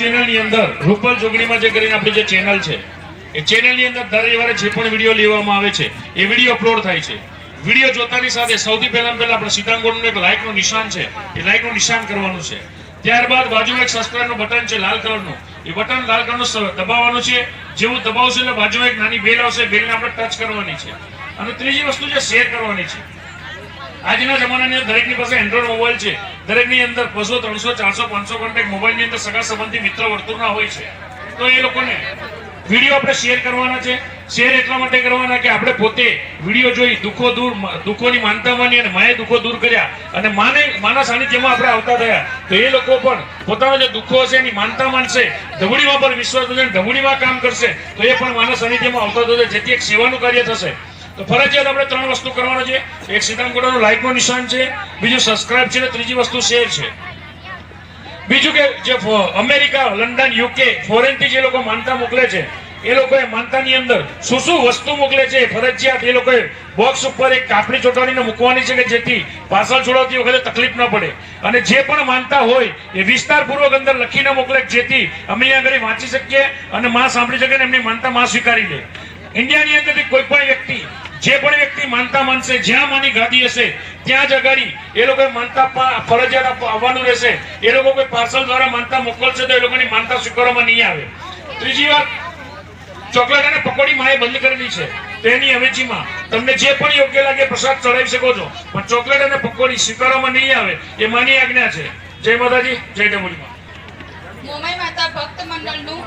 ચેનલની અંદર રૂપલ જોગણીમાં જે કરીને આપણી જે ચેનલ છે, એ ચેનલની અંદર દર રવિવારે જે પણ વીડિયો લેવામાં આવે છે, એ વીડિયો અપલોડ થાય છે. વીડિયો જોતાની સાથે સૌથી પહેલા પહેલા આપણે સીતાંગોળનું એક લાઇકનું નિશાન છે, એ લાઇકનું નિશાન કરવાનું છે. ત્યારબાદ બાજુમાં એક સબસ્ક્રાઇબનું બટન છે, લાલ કલરનું. એ બટન લાલ કલરનું દબાવવાનું છે. જેવું દબાવશે એટલે બાજુમાં એક નાની બેલ આવશે, બેલને આપણે ટચ કરવાની છે. અને ત્રીજી વસ્તુ છે શેર કરવાની છે આજના જમાનાની દરેકની પાસે એન્ડ્રોઈડ મોબાઈલ છે. દરેકની અંદર બસો, ત્રણસો, ચારસો, પાંચસો કોન્ટેક્ટ મોબાઈલની અંદર સગા સંબંધી મિત્ર વર્તુળના હોય છે. તો એ લોકોને વીડિયો આપણે શેર કરવાના છે. શેર એટલા માટે કરવાના કે આપણે પોતે વીડિયો જોઈ દુઃખો દૂર દુઃખોની માનતા માની અને માએ દુઃખો દૂર કર્યા. અને માને, માના સાનિધ્યમાં આપણે આવતા થયા. તો એ લોકો પણ પોતાના જે દુઃખો હશે, એની માનતા માનશે ધબુડીમાં પર વિશ્વાસ થશે અને કામ કરશે. તો એ પણ માના સાનિધ્યમાં આવતા થશે. જેથી એક સેવાનું કાર્ય થશે. ફરજિયાત આપણે ત્રણ વસ્તુ કરવાનું છે. એક સીતામગઢનું લાઇકનું નિશાન છે. બીજું સબસ્ક્રાઇબ છે ત્રીજી વસ્તુ શેર છે. બીજું કે જે અમેરિકા, લંડન યુકે ફોરેનથી જે લોકો માનતા મોકલે છે, એ લોકોએ માનતાની અંદર શું શું વસ્તુ મોકલે છે ફરજિયાત એ લોકોએ બોક્સ ઉપર એક કાપડી ચોંટાડીને મૂકવાની છે કે જેથી પાર્સલ છોડાવતી વખતે તકલીફ ન પડે. અને જે પણ માનતા હોય એ વિસ્તારપૂર્વક અંદર લખીને મોકલે જેથી અમે અહીંયા આગળ વાંચી શકીએ અને માં સાંભળી શકીએ એમની માનતા માં સ્વીકારી લે. ઇન્ડિયાની અંદરથી કોઈ પણ વ્યક્તિ જે પણ વ્યક્તિ માનતા માનશે, જ્યાં માની ગાદી હશે, ત્યાં જ અગાડી એ લોકો માનતા ફરજિયાત આવવાનું રહેશે. એ લોકો કોઈ પાર્સલ દ્વારા માનતા મોકલશે તો એ લોકોની માનતા સ્વીકારવામાં નહીં આવે. ત્રીજી વાત, ચોકલેટ અને પકોડી માએ બંધ કરેલી છે. તેની અવેજીમાં તમને જે પણ યોગ્ય લાગે પ્રસાદ ચડાવી શકો છો, પણ ચોકલેટ અને પકોડી સ્વીકારવામાં નહીં આવે, એ માની આજ્ઞા છે. જય માતાજી, જય ડમુડીમાં મોમાઈ માતા ભક્ત મંડળનું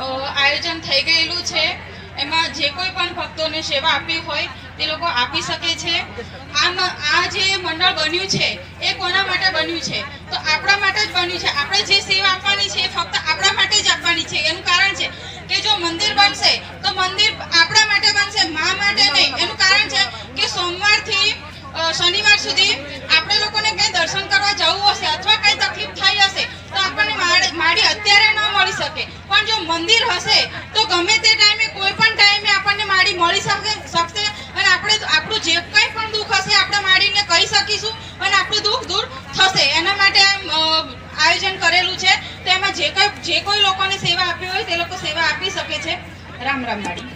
આયોજન થઈ ગયેલું છે. એમાં જે કોઈ પણ ભક્તોને સેવા આપવી હોય, તે લોકો આપી શકે છે. આ આ જે મંડળ બન્યું છે, એ કોના માટે બન્યું છે? તો આપણા માટે જ બન્યું છે. આપણે જે સેવા આપવાની છે, એ ફક્ત આપણા માટે જ આપવાની છે. એનું કારણ છે કે જો મંદિર બનશે, તો મંદિર આપણા માટે બનશે, મા માટે નહીં. એનું કારણ છે કે સોમવારથી શનિવાર સુધી આપણે લોકોને કંઈ દર્શન કરવા જવું હશે અથવા કંઈ તકલીફ થઈ હશે, તો આપણને માળી અત્યારે ન મળી શકે. પણ જો મંદિર હશે, તો ગમે તે ટાઈમે શકશે અને આપણે આપણું જે કંઈ પણ દુઃખ હશે આપણે માડીને કહી શકીશું અને આપણું દુઃખ દૂર થશે. એના માટે આયોજન કરેલું છે. તો એમાં જે કોઈ જે કોઈ લોકોને સેવા આપી હોય તે લોકો સેવા આપી શકે છે. રામ રામ માળી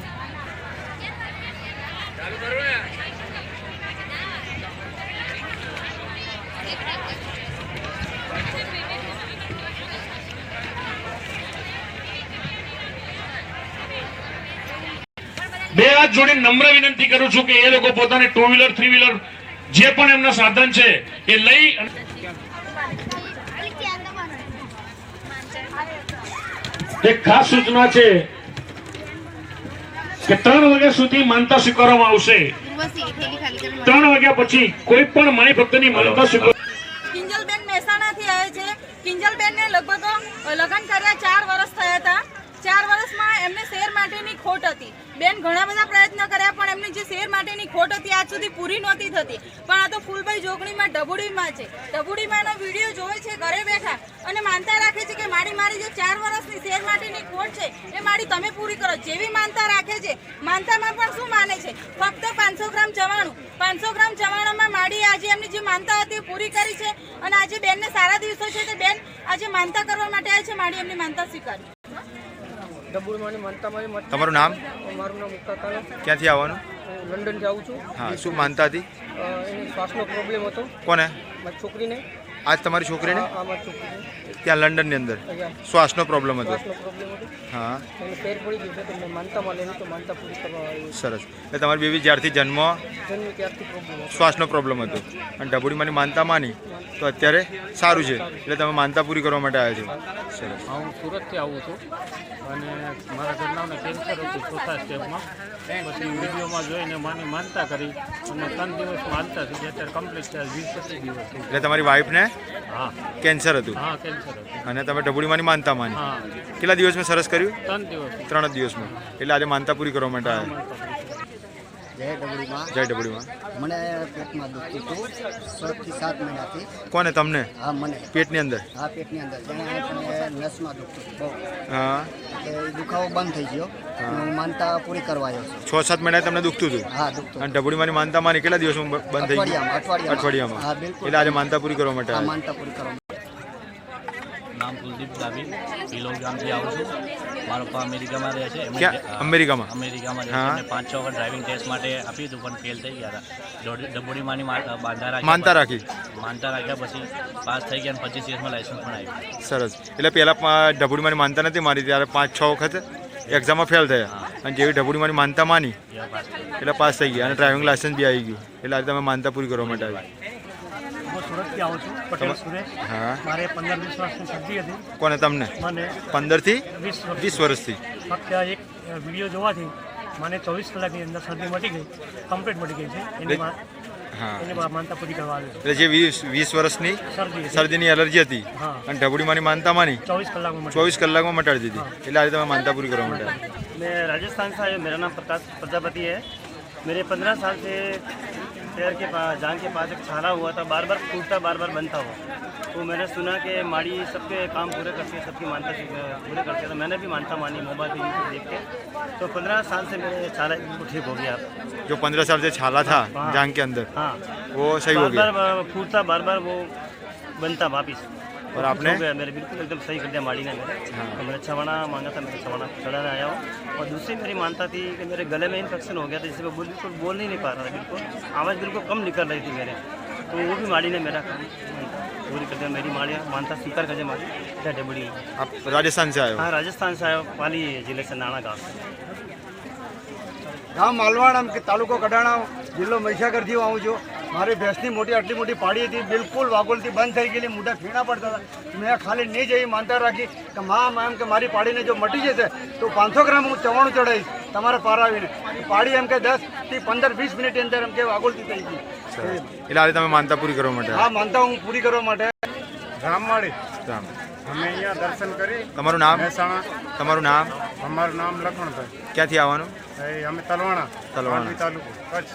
બે હાથ જોડીને નમ્ર વિનંતી કરું છું કે એ લોકો પોતાની ટુ વ્હીલર થ્રી વ્હીલર જે પણ એમના સાધન છે, એ લઈ એક ખાસ સૂચના છે કે ત્રણ વાગ્યા સુધી માનતા સ્વીકારવામાં આવશે. ત્રણ વાગ્યા પછી કોઈ પણ માય ભક્તની માનતા સ્વીકાર કિંજલબેન મહેસાણાથી આવે છે. કિંજલબેનને લગભગ લગ્ન કર્યા ચાર વર્ષ થયા હતા. ચાર વર્ષમાં એમને શેર માટેની ખોટ હતી. બેન ઘણા બધા પ્રયત્ન કર્યા, પણ એમને જે શેર માટેની ખોટ હતી, આજ સુધી પૂરી નહોતી થતી. પણ આ તો ફૂલભાઈ જોગણીમાં ડબુડીમાં છે. ડબુડીમાંનો વીડિયો જોવે છે, ઘરે બેઠા. અને માનતા રાખે છે કે મારી મારી જે ચાર વર્ષની શેર માટેની ખોટ છે, એ મારી તમે પૂરી કરો. જેવી માનતા રાખે છે, માનતામાં પણ શું માને છે? ફક્ત પાંચસો ગ્રામ ચવાણું. પાંચસો ગ્રામ ચવાણામાં માડી આજે એમની જે માનતા હતી પૂરી કરી છે. અને આજે બેનને સારા દિવસો છે, તે બેન આજે માનતા કરવા માટે આવે છે, માડી એમની માનતા સ્વીકારી ડબુડમાંની માનતા મારી મત તમારું નામ? મારું નામ ક્યાંથી આવવાનું? લંડન લંડનથી આવું છું. હા શું માનતા હતી? એને શ્વાસનો પ્રોબ્લેમ હતો. કોને? છોકરીને. આજ તમારી છોકરીને? ત્યાં લંડનની અંદર. શ્વાસનો પ્રોબ્લેમ હતો. હા. સરસ. એટલે તમારી બેબી જ્યારથી જન્મ શ્વાસનો પ્રોબ્લેમ હતો. અને ઢબુડીમાંની માનતા માની તો અત્યારે સારું છે. એટલે તમે માનતા પૂરી કરવા માટે આવ્યા છો. સરસ. હું સુરતથી આવું છું. અને મારા ઘરનાઓને કેન્સર હતું ચોથા સ્ટેપમાં પછી વિડીયોમાં જોઈને માની માનતા કરી. અને ત્રણ દિવસ માનતા થઈ અત્યારે કમ્પ્લીટ થયા વીસ પચીસ દિવસ એટલે તમારી વાઈફને હા. કેન્સર હતું. હા કેન્સર હતું. અને તમે ઢબુડીમાંની માનતા માની. કેટલા કેટલા દિવસમાં સરસ કર્યું? ત્રણ દિવસ. ત્રણ જ દિવસમાં. એટલે આજે માનતા પૂરી કરવા માટે આવ્યા. જય ડબડીમાં. જય ઢબુડીમાં મને પેટમાં દુખતું હતું. છ થી સાત મહિનાથી. કોને તમને? હા મને. પેટની અંદર? પેટની અંદર. નસમાં દુખતું બહુ. હા. દુખાવો બંધ થઈ ગયો. હું. માનતા પૂરી કરવા આવ્યો છું. છ સાત મહિના તમને દુખતું હતું? હા દુખતું અને ઢબુડીમાંની માનતા માની કેટલા દિવસ બંધ થઈ ગયું? અઠવાડિયામાં અઠવાડિયામાં. હા બિલકુલ. એટલે આજે માનતા પૂરી કરવા માટે માનતા પૂરી કરવા નામ કુલદીપ ડાબી ગામથી આવું છું. મારા પપ્પા અમેરિકામાં રહે છે. ક્યાં? અમેરિકામાં? અમેરિકામાં રહે છે. હા. પાંચ છ વખત ડ્રાઇવિંગ ટેસ્ટ માટે આપી હતું પણ ફેલ થઈ ગયા હતા. ડબોડી માની બાંધા રાખી માનતા રાખી? માનતા રાખ્યા પછી પાસ થઈ ગયા અને પચીસ દિવસમાં લાઇસન્સ પણ આવ્યું સરસ. એટલે પહેલાં ઢબુડીમાંની માનતા નથી મારી ત્યારે પાંચ છ વખત એક્ઝામમાં ફેલ થયા. અને જેવી ઢબુડીમાંની માનતા માની એટલે પાસ થઈ ગયા. અને ડ્રાઇવિંગ લાયસન્સ બી આવી ગયું. એટલે આજે તમે માનતા પૂરી કરવા માટે આવી આવું છું પટેલ સુરેશ. હા. મારે પંદર વીસ વર્ષની સર્જી હતી. કોને તમને? મને પંદરથી વીસ વીસ વર્ષથી. ફક્ત એક વીડિયો જોવાથી મને ચોવીસ કલાકની અંદર સર્દી મટી ગઈ કમ્પ્લીટ મટી ગઈ છે. એની એટલે જે વીસ વર્ષની શરદીની એલર્જી હતી અને ઢબુડીમાંની માનતા માની ચોવીસ કલાકમાં મટાડી દીધી. એટલે આજે માનતા પૂરી કરવા માટે મેં રાજસ્થાન સાહેબ આયો મેરા નામ પ્રજાપતિ હૈ મેરે પંદર સાલ साल से पैर के पास जान के पास एक छाला हुआ था बार बार टूटता बार बार बनता हुआ तो मैंने सुना कि माड़ी सबके काम पूरे करती है सबकी मानता से- पूरे करती है तो मैंने भी मानता मानी मोबाइल पे यूट्यूब देख के तो पंद्रह साल से मेरे छाला बिल्कुल ठीक हो गया अब जो पंद्रह साल से छाला था हाँ। जांग के अंदर हाँ वो सही हो बार गया बार फूटता बार बार वो बनता वापिस और आपने? हो गया मेरे बिल्कुल एकदम सही कर दिया माड़ी ने मेरे तो मैंने छवाना मांगा था मैंने छवाना चढ़ाने आया हूँ और दूसरी मेरी मानता थी कि मेरे गले में इन्फेक्शन हो गया था जिससे मैं बोल- बिल्कुल बोल ही नहीं पा रहा था बिल्कुल आवाज़ बिल्कुल कम निकल रही थी मेरे तो वो भी माड़ी ने मेरा काम मानता पूरी कर दिया मेरी माड़ी मानता स्वीकार कर दिया माड़ी क्या डेबड़ी आप राजस्थान से आए हो हाँ राजस्थान से आया हूँ, पाली जिले से नाना गाँव से ગામ માલવાડ કે તાલુકો કડાણા જિલ્લો મહીસાગરથી હું આવું છું મારી ભેંસની મોટી આટલી મોટી પાડી હતી બિલકુલ વાગોલથી બંધ થઈ ગયેલી મોટા ફીણા પડતા હતા. મેં ખાલી નહીં જઈ માનતા રાખી કે મા એમ કે મારી પાડીને જો મટી જશે તો પાંચસો ગ્રામ હું ચવાણું ચડાવીશ તમારે પારાવીને પાડી એમ કે દસથી પંદર વીસ મિનિટ અંદર એમ કે વાગોલથી થઈ ગઈ. એટલે આજે તમે માનતા પૂરી કરવા માટે? હા માનતા હું પૂરી કરવા માટે. રામવાડી રામ. અમે અહીંયા દર્શન કરી. તમારું નામ? મહેસાણા. તમારું નામ? અમારું નામ લખણભાઈ. ક્યાંથી આવવાનું? અમે તલવાણા તલવાણા. તાલુકો. કચ્છ.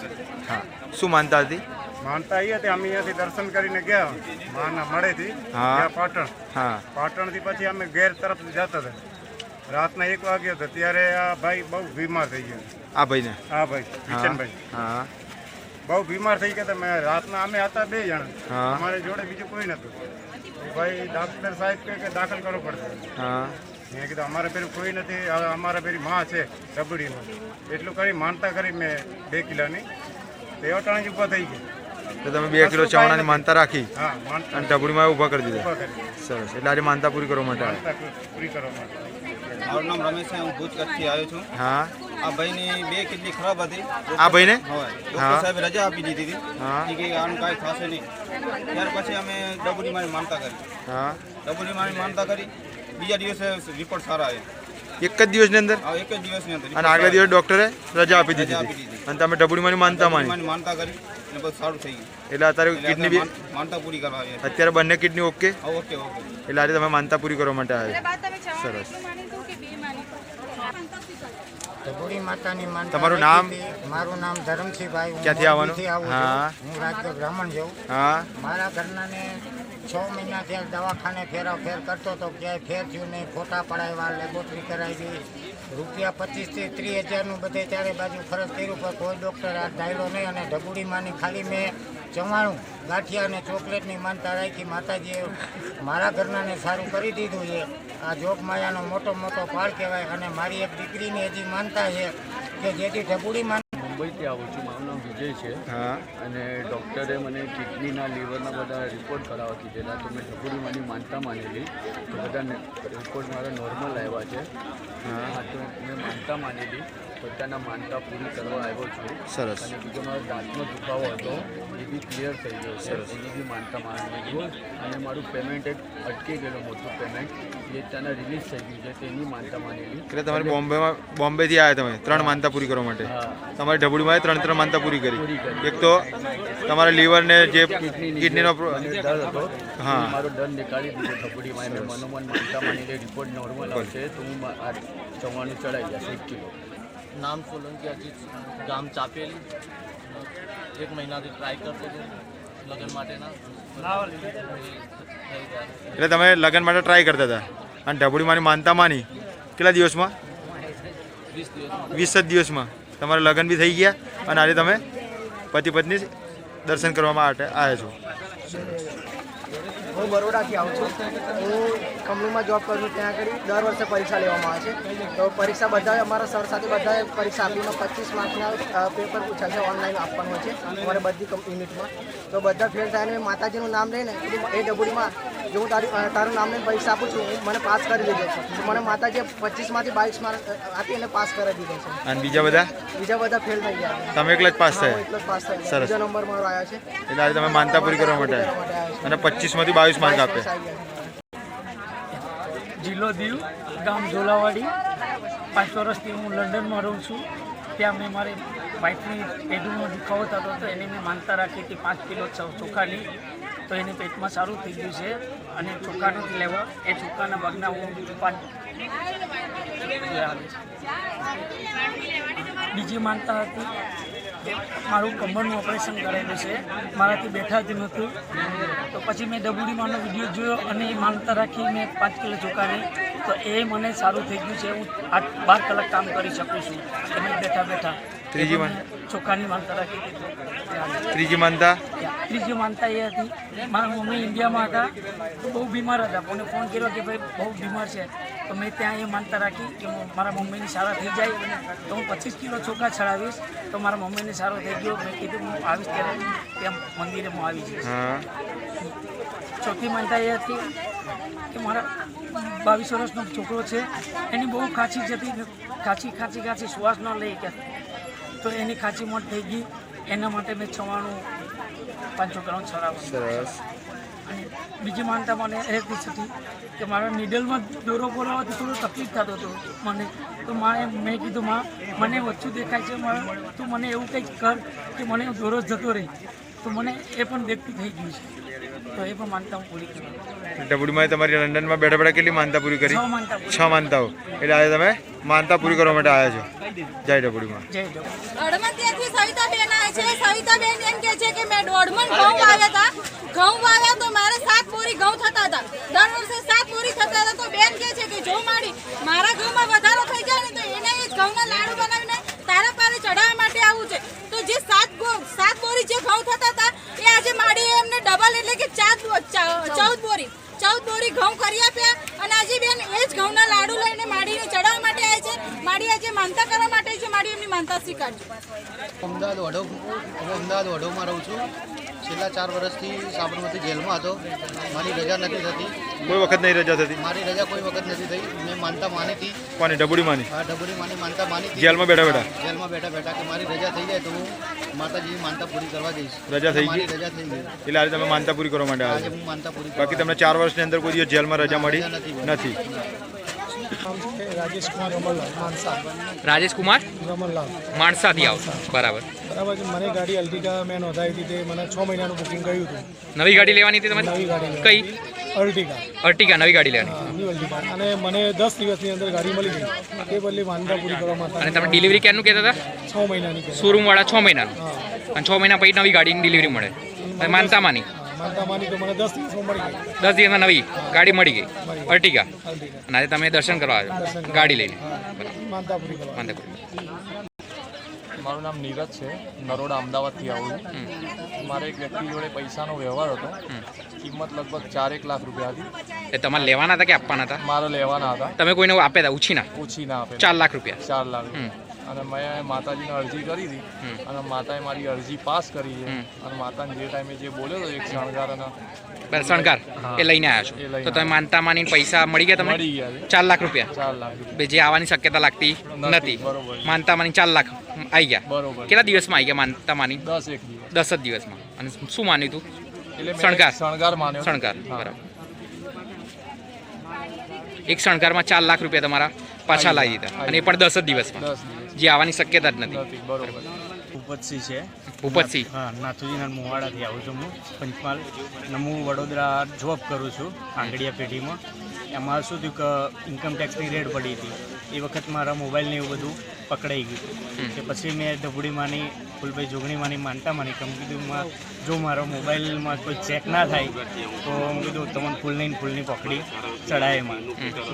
હા. શું માનતા હતી? માનતા એ હતી અમે અહીંયાથી દર્શન કરીને ગયા. માના મળેથી. ત્યાં પાટણ. હા. પાટણથી પછી અમે ઘેર તરફ જતા હતા. રાતના એક વાગ્યો હતો ત્યારે આ ભાઈ બહુ બીમાર થઈ ગયો. આ ભાઈને? હા ભાઈ કિશનભાઈ. હા. બહુ બીમાર થઈ ગયા હતા. મેં રાતના અમે હતા બે જણા. અમારી જોડે બીજું કોઈ નતું. ભાઈ ડાક્ટર સાહેબ કહે કે દાખલ કરવો પડશે. મેં કીધું અમારે પેલું કોઈ નથી. અમારા પેલી માં છે રબડીમાં એટલું કરી માનતા કરી મેં બે કિલોની. તે અટાણી જ ઊભા થઈ ગઈ તો તમે બે કિલો ચવાણાની માનતા રાખી હા માનતા અને ઢબડીમાં ઊભા કરી દીધા. સરસ. એટલે આજે માનતા પૂરી કરવા માટે પૂરી કરવા માટે મારું નામ રમેશ હું ભુજ કચ્છથી આવ્યો છું. હા. આ ભાઈની બે કિડની ખરાબ હતી. આ ભાઈને? હા. ડૉક્ટર રજા આપી દીધી હતી. હા. કે આનું કાંઈ થશે નહીં. ત્યાર પછી અમે ડબુડી મારી માનતા કરી. હા. ડબુડી મારી માનતા કરી. બીજા દિવસે રિપોર્ટ સારા આવ્યા. એક જ દિવસની અંદર? એક જ દિવસની અંદર. અને આગલા દિવસ ડોક્ટરે રજા આપી દીધી દીધી. અને તમે ડબુડીમાંની માનતા માની? માનતા કરી. બધું સારું થઈ ગયું. એટલે અત્યારે કિડની બી માન- માનતા પૂરી કરવા આવી અત્યારે બંને કિડની ઓકે ઓકે ઓકે એટલે આજે તમે માનતા પૂરી કરવા માટે એટલે આવ્યા બાદ તમે ચવાણું સરસ. માની માની ધબોડી માતાની માનતા તમારું નામ? મારું નામ ધરમસિંહભાઈ. હું ક્યાંથી આવવાનું? આવું હા. હું રાજકોટ બ્રાહ્મણ જેવું હા. મારા ઘરનાને છ મહિના થયા દવાખાને ફેરા ફેર કરતો તો ક્યાંય ફેર થયું નહીં. ફોટા પડાવ્યા લેબોરેટરી કરાવી. રૂપિયા પચીસથી ત્રીસ હજારનું બધે ચારે બાજુ ફરજ કર્યું, પણ કોઈ ડૉક્ટર આ ધાયલો નહીં અને ઢબુડીમાંની ખાલી મેં ચવાણું ગાંઠિયા અને ચોકલેટની માનતા રાખી માતાજીએ મારા ઘરનાને સારું કરી દીધું છે. આ જોગ માયાનો મોટો મોટો પાળ કહેવાય અને મારી એક દીકરીની હજી માનતા છે કે જેથી ઢબુડીમાં મુંબઈથી આવું છું મારું છે. હા. અને ડૉક્ટરે મને કિડનીના લીવરના બધા રિપોર્ટ કરાવવા કીધેલા. તો મેં મારી માનતા માનેલી. તો બધા રિપોર્ટ મારા નોર્મલ આવ્યા છે. હા તો મેં માનતા માનેલી. બધાના માનતા પૂરી કરવા આવ્યો છું. સરસ. અને બીજો મારો દાંતનો દુખાવો હતો એ બી ક્લિયર થઈ ગયો સરસ. એની બી માનતા માનેલી અને મારું પેમેન્ટ એક અટકી ગયેલું મોટું પેમેન્ટ એ ત્યાંના રિલીઝ થઈ ગયું છે તેની માનતા માનેલી. એટલે તમારે બોમ્બેમાં બોમ્બેથી આવ્યા તમે ત્રણ માનતા પૂરી કરવા માટે. તમારી ઢબુડીમાં ત્રણ ત્રણ માનતા પૂરી કરી. એક તો તમારા લીવરને જે કિડનીની ડર હતો. હા. મારો ડર નીકાળી દીધો થપડીમાં મેં મનોમન માનતા માનીને રિપોર્ટ નોર્મલ આવશે તો હું ચવાણું ચડાવી જશે એક કિલો. નામ સોલંકી અજીત ગામ ચાપેલી એક મહિનાથી ટ્રાય કરતો હતો લગ્ન માટેના એટલે તમે લગ્ન માટે ટ્રાય કરતા હતા? અને ઢબુડીમાંની માનતા માની? કેટલા દિવસમાં? વીસ વીસ જ દિવસમાં. તમારા લગ્ન બી થઈ ગયા અને આજે તમે પતિ પત્ની દર્શન કરવા માટે આવ્યા છો. હું બરોડાથી આવું છું. હું કંપનીમાં જોબ કરું છું, ત્યાં આગળ દર વર્ષે પરીક્ષા લેવામાં આવે છે. તો પરીક્ષા બધાએ અમારા સર સાથે બધાએ પરીક્ષા આપીને પચીસ માર્કના પેપર પૂછ્યા છે ઓનલાઈન આપવાનું છે અમારે બધી યુનિટમાં તો બધા ફેલ થાય અને માતાજીનું નામ લઈને એ ડબુડીમાં જો હું તારી તારું નામ લઈને પરીક્ષા આપું છું હું- મને પાસ કરી દીધો છે. તો મને માતાજીએ પચીસમાંથી બાવીસ માર્ક આપી અને પાસ કરી દીધો છે. અને બીજા બધા? બીજા બધા ફેલ થઈ ગયા તમે એકલા જ પાસ થયા? એકલો જ પાસ થયા. સરસ. બીજો નંબર મારો આવ્યો છે. એટલે આજે તમે માનતા પૂરી કરવા માટે. અને પચીસમાંથી બાવીસ માર્ક આપે? જિલ્લો દીવ ગામ ઝોલાવાડી. પાંચ વર્ષથી હું લંડનમાં રહું છું. ત્યાં મેં મારી વાઇફની પેઢીનો દુખાવો થતો હતો એને મેં માનતા રાખી હતી પાંચ કિલો ચોખાની. તો એને પેટમાં સારું થઈ ગયું છે અને ચોખ્ખા નથી લેવા એ ચોખ્ખાના ભાગના હું પાંચ બીજી માનતા હતી મારું કમરનું ઓપરેશન કરેલું છે. મારાથી બેઠા જ નહોતું. તો પછી મેં ડબુડીમાંનો વીડિયો જોયો અને એ માનતા રાખી મેં પાંચ કિલો ચોખાની. તો એ મને સારું થઈ ગયું છે. હું આઠ બાર કલાક કામ કરી શકું છું. એમ બેઠા બેઠા. ત્રીજી ચોખાની માનતા રાખી હાલે. ત્રીજી માનતા? ત્રીજી માનતા એ હતી. મારા મમ્મી ઇન્ડિયામાં હતા. તો બહુ બીમાર હતા. મને ફોન કર્યો કે ભાઈ બહુ બીમાર છે. તો મેં ત્યાં એ માનતા રાખી કે મારા મમ્મીની સારા થઈ જાય તો હું પચીસ કિલો ચોખા ચડાવીશ. તો મારા મમ્મીને સારો થઈ ગયો. મેં કીધું હું આવીશ ત્યારે ત્યાં મંદિરે હું આવી જઈશ. ચોથી માનતા એ હતી કે મારા બાવીસ વર્ષનો છોકરો છે. એની બહુ ખાંચી જતી ખાંચી ખાંચી ખાંચી શ્વાસ ન લઈ કે. તો એની ખાંચી મોટ થઈ ગઈ. એના માટે મેં છવાણું પાંચસો ગ્રામ છરાવું સરસ. અને બીજી માનતા મને એ હતી હતી કે મારા નીડલમાં દોરો બોલાવવાથી થોડો તકલીફ થતો હતો મને. તો મારે મેં કીધું માં મને ઓછું દેખાય છે મારે તું મને એવું કંઈક કર કે મને દોરો જતો રહે. તો મને એ પણ દેખતું થઈ ગયું છે. તો એ પણ માનતા હું પૂરી કરી. ડબુડીમાં તમારી લંડનમાં બેઠા બેઠા કેટલી માનતા પૂરી કરી? છ માનતા પૂરી. માનતાઓ એટલે આજે તમે માનતા પૂરી કરવા માટે આવ્યા છો? જય ડબુડીમાં જય જગન્નાથ સવિતાબેન આવે છે. સવિતાબેન એમ કે છે કે મેં દોઢમણ ઘઉં વાવ્યા હતા. ઘઉં વાવ્યા તો મારે સાત ઘઉં થતા હતા. દર વર્ષે સાત બોરી થતા હતા. તો બેન કહે છે કે જો માડી મારા ઘઉંમાં વધારો થઈ જાય ને તો એને ઘઉંના લાડુ બનાવીને તારા પારે ચડાવવા માટે આવું છે તો જે સાત ગો- સાત બોરી જે ઘઉં થતા હતા એ આજે માડી એમને ડબલ એટલે કે ચાર બો- ચા- ચૌદ બોરી ચૌદ બોરી ઘઉં કરી આપ્યા અને આજે બેન એ જ ઘઉંના લાડુ લઈને માડીને ચડાવવા માટે આવે છે માડી આજે માનતા કરવા માટે છે માડી એમની માનતા સ્વીકારજો અમદાવાદ વઢો હું અમદાવાદ વઢોમાં રહું છું. છેલ્લા ચાર વર્ષથી સાબરમતી જેલમાં હતો. મારી રજા નથી થતી. કોઈ વખત નહીં રજા થતી? મારી રજા કોઈ વખત નથી થઈ. મેં માનતા માની હતી. કોની? ડબુડીમાંની આ ડબુડી માની માનતા માની જેલમાં બેઠા બેઠા? જેલમાં બેઠા બેઠા કે મારી રજા થઈ જાય તો હું માતાજીની માનતા પૂરી કરવા જઈશ. રજા થઈ ગઈ? રજા થઈ ગઈ. એટલે આજે તમે માનતા પૂરી કરવા માટે આજે આવ્યા હું માનતા પૂરી બાકી તમને ચાર વર્ષની અંદર કોઈ જેલમાં રજા મળી. નથી. રાજેશ કુમાર રમણલાલ રમણલાલ માણસાથી આવો. બરાબર. બરાબર છે. મને ગાડી અલ્ટિકા મેં નોંધાવી હતી તે મને છ મહિનાનું બુકિંગ કર્યું હતું. નવી ગાડી લેવાની હતી નવી તમારી ગાડી કઈ? અર્ટિકા અર્ટિકા નવી ગાડી લેવાની. અર્ટિકા અને મને દસ દિવસની અંદર ગાડી મળી ગઈ. તે બદલે વાંધા પૂરી કરવા માટે અને તમે ડિલિવરી ક્યારનું કહેતા હતા? છ મહિનાની શોરૂમવાળા છ મહિનાનું. અને છ મહિના પછી નવી ગાડીની ડિલિવરી મળે. અને દસ દિવસમાં મળી ગઈ. દસ દિવસમાં નવી ગાડી મળી ગઈ. અર્ટિગા. અને આજે તમે દર્શન કરવા આવ્યો. ગાડી લઈને. મારું નામ નીરજ છે. નરોડા અમદાવાદથી આવું મારે એક વ્યક્તિ જોડે પૈસાનો વ્યવહાર હતો. કિંમત લગભગ ચારેક લાખ રૂપિયા હતી. એ તમારે લેવાના હતા કે આપવાના હતા? મારે લેવાના હતા. તમે કોઈને આપ્યા હતા ઉછીના ઓછી ના આપે ચાર લાખ રૂપિયા. ચાર લાખ હમ. અને મેં માતાજીને અરજી કરી હતી. અને માતાએ મારી અરજી પાસ કરી છે. અને માતાને જે ટાઈમે જે બોલ્યો હતો એક શણગાર અને શણગાર એ લઈને આવ્યા છો? તો તમે માનતા માનીને પૈસા મળી ગયા તમને? મળી ગયા ચાર લાખ રૂપિયા? ચાર લાખ જે આવવાની શક્યતા લાગતી નથી. માનતા માની ચાર લાખ આવી ગયા. બરોબર. કેટલા દિવસમાં આવી ગયા માનતા માની દસ એક દિવસ. દસ જ દિવસમાં. અને શું માન્યું તું? શણગાર. શણગાર માન્યો શણગાર બરાબર. એક શણગારમાં ચાર લાખ રૂપિયા તમારા પાછા લાવી દીધા. અને એ પણ દસ જ દિવસમાં. જે આવવાની શક્યતા જ નથી. બરોબર. ભૂપતસિંહ છે. ભૂપતસિંહ. હા નાથુજીના મુવાડાથી આવું છું હું પંચમહાલ. અને હું વડોદરા જોબ કરું છું આંગડિયા પેઢીમાં. એમાં શું થયું કે ઇન્કમટેક્સની રેડ પડી હતી. એ વખત મારા મોબાઈલને એવું બધું પકડાઈ ગયું. કે પછી મેં ડબુડીમાંની ફૂલભાઈ જોગણીમાંની માનતા માની કે કીધું જો મારો મોબાઈલમાં કોઈ ચેક ના થાય તો હું કીધું તમને ફૂલની નહીં ફૂલની પકડી ચડાય એમાં.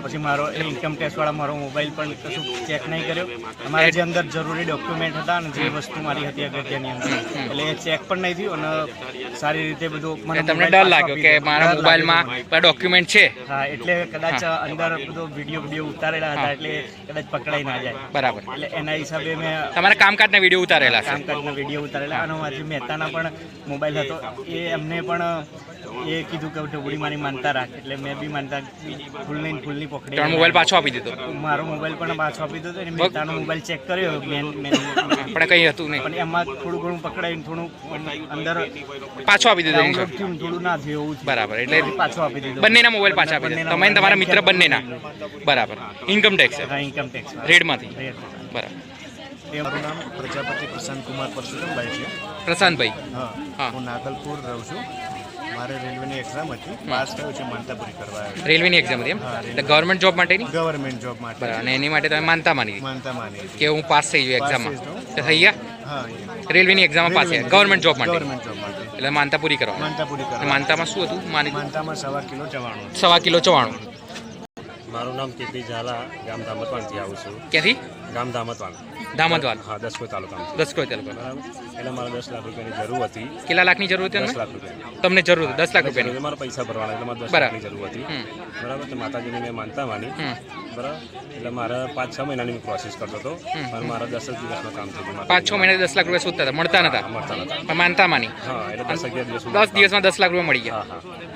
પછી મારો એ ઇન્કમ ટેક્સવાળા મારો મોબાઈલ પણ કશું ચેક નહીં કર્યો. અમારે જે અંદર જરૂરી ડોક્યુમેન્ટ હતા અને જે વસ્તુ મારી હતી અગત્યની અંદર એટલે એ ચેક પણ નહીં થયું અને સારી રીતે બધું મને તમને ડર લાગ્યો કે મારા મોબાઈલમાં ડોક્યુમેન્ટ છે? હા એટલે કદાચ અંદર બધો વીડિયો વીડિયો ઉતારેલા હતા એટલે કદાચ પકડાઈ ના જાય. બરાબર. એટલે એના હિસાબે મેં તમારા કામકાજના વીડિયો ઉતારેલા છે? કામકાજના વીડિયો ઉતારેલા. અને મારી મહેતાના પણ મોબાઈલ હતો. એ એમને પણ એ કીધું કે ઢબડી મારી માનતા રાખ. એટલે મેં બી માનતા ફૂલની ફૂલની પકડી. મોબાઈલ પાછો આપી દીધો. મારો મોબાઈલ પણ પાછો આપી દીધો અને મહેતાનો મોબાઈલ ચેક કર્યો. મેન મેન પણ કંઈ હતું નહીં. પણ એમાં થોડું ઘણું પકડાઈને થોડું અંદર પાછો આપી દીધો થોડું ના થયું એવું બરાબર એટલે પાછો આપી દીધો. બંનેના મોબાઈલ પાછા આપી દીધો. તમે તમારા મિત્ર બંનેના. બરાબર. ઇન્કમ ટેક્સ હા ઇન્કમ ટેક્સ રેડમાંથી. બરાબર મારું નામ પ્રજાપતિ પ્રશાંત કુમાર પરશુરામભાઈ છે. પ્રશાંતભાઈ. હા હા. હું નાગલપુર રહું છું. મારે રેલવેની એક્ઝામ હતી. પાસ થયું છે માનતા પૂરી કરવા આવ્યો. રેલવેની એક્ઝામ હતી એમ? હા, એટલે ગવર્મેન્ટ જોબ માટેની? ગવર્મેન્ટ જોબ માટે. બરાબર અને એની માટે તમે માનતા માની માનતા માની કે હું પાસ થઈ ગયો એક્ઝામમાં થઈ જાઉં. તો થઈ ગયા? હા રેલવેની એક્ઝામમાં પાસ થયા. ગવર્મેન્ટ જોબ માટે. ગવર્મેન્ટ જોબ માટે. એટલે માનતા પૂરી કરવા. માનતા પૂરી કરવા માનતામાં શું હતું? માની માનતામાં સવા કિલો ચવાણું સવા કિલો ચવાણું. મારું નામ કેપી ઝાલા ગામ દામતવાણથી આવું છું. ક્યાંથી? ગામ દામતવાણ દામતવાણ. હા દસકોઈ તાલુકા દસકોઈ તાલુકા. એટલે મારે દસ લાખ રૂપિયાની જરૂર હતી. કેટલા લાખની જરૂર હતી દસ લાખ રૂપિયા તમને જરૂર હતી, દસ લાખ રૂપિયાની? મારે પૈસા ભરવાના એટલે મારે દસ લાખની જરૂર હતી. બરાબર તો માતાજીની મેં માનતા માની. બરાબર. એટલે મારે પાંચ છ મહિનાની પ્રોસેસ કરતો હતો. અને મારા દસ જ દિવસમાં કામ થઈ પાંચ છ મહિના દસ લાખ રૂપિયા શોધતા હતા મળતા નતા. મળતા નતા. માનતા માની. હા એટલે દસ અગિયાર દિવસ દસ દિવસમાં દસ લાખ રૂપિયા મળી ગયા.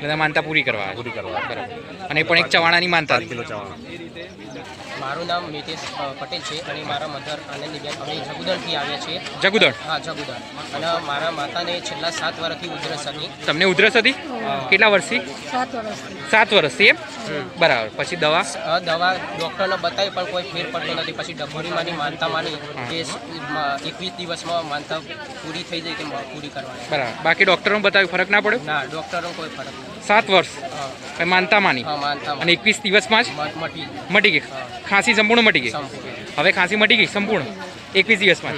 એટલે માનતા પૂરી કરવા. પૂરી કરવા. બરાબર. અને પણ એક ચવાણાની માનતા હતી. કિલો ચવાણા. મારું નામ મિતેશ પટેલ છે અને મારા મધર આનંદીબેન અમે જગુદરથી આવ્યા છીએ. જગુદર? હા જગુદર અને મારા માતાને છેલ્લા સાત વર્ષથી ઉધરસ હતી. તમને ઉધરસ હતી? કેટલા વર્ષથી સાત વર્ષથી સાત વર્ષથી એમ? બરાબર. પછી દવા? દવા ડૉક્ટરને બતાવી પણ કોઈ ફેર પડતો નથી. પછી ડભોરીમાંની માનતા માની કે એકવીસ દિવસમાં માનતા પૂરી થઈ જાય કે પૂરી કરવાની. બરાબર. બાકી ડૉક્ટરોને બતાવી ફરક ના પડ્યો? ના ડૉક્ટરો કોઈ ફરક નથી સાત વર્ષ. માનતા માની. હા, માનતા માની. અને એકવીસ દિવસમાં જ મટી ગઈ. ખાંસી સંપૂર્ણ મટી ગઈ. હવે ખાંસી મટી ગઈ સંપૂર્ણ. એકવીસ દિવસમાં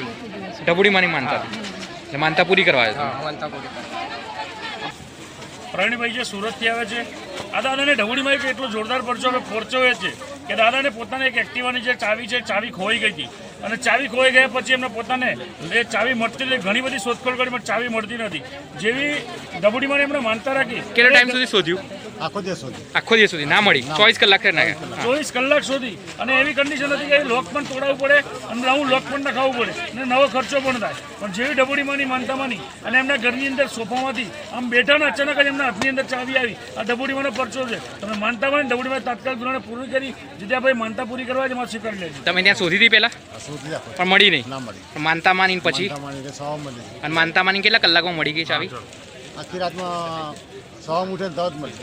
ઢબુડીમાંની માનતા. એટલે માનતા પૂરી કરવા આવ્યો હા માનતા પૂરી પ્રવીણભાઈ જે સુરતથી આવે છે આ દાદાને ઢબુડીમાં એક એટલો જોરદાર પરચો હવે પરચો છે કે દાદાને પોતાને એક એક્ટિવાની જે ચાવી છે ચાવી ખોઈ ગઈ હતી. અને ચાવી ખોઈ ગયા પછી એમને પોતાને એ ચાવી મળતી નથી. ઘણી બધી શોધખોળ કરી પણ ચાવી મળતી નથી. જેવી ડબડીમાં એમણે માનતા રાખી. કેટલા ટાઈમ સુધી શોધ્યું? આખો દિવસ સુધી આખો દિવસ સુધી? ના મળી. ચોવીસ કલાક ચોવીસ કલાક સુધી અને એવી કન્ડિશન હતી કે લોક પણ તોડાવવું પડે અને નવું લોક પણ નખાવવું પડે. અને નવો ખર્ચો પણ થાય. પણ જેવી ડબોડીમાંની માનતામાંની અને એમના ઘરની અંદર સોફામાંથી આમ બેઠા ને અચાનક જ એમના હાથની અંદર ચાવી આવી. આ ડબોડીમાંનો પરચો છે. તમે માનતા માની ડબોડીમાં તાત્કાલિક ધોરણે પૂરી કરી. જીત્યાભાઈ માનતા પૂરી કરવા જ એમાં સ્વીકારી લેજો. તમે ત્યાં શોધી હતી પહેલા? પણ મળી નહીં. ના મળી. પણ માનતા માની પછી? માનતા માની કે સવા મળી. અને માનતા માની કેટલા કલાકમાં મળી ગઈ ચાવી? આખી રાતમાં સવા ઉઠે તરત મળી.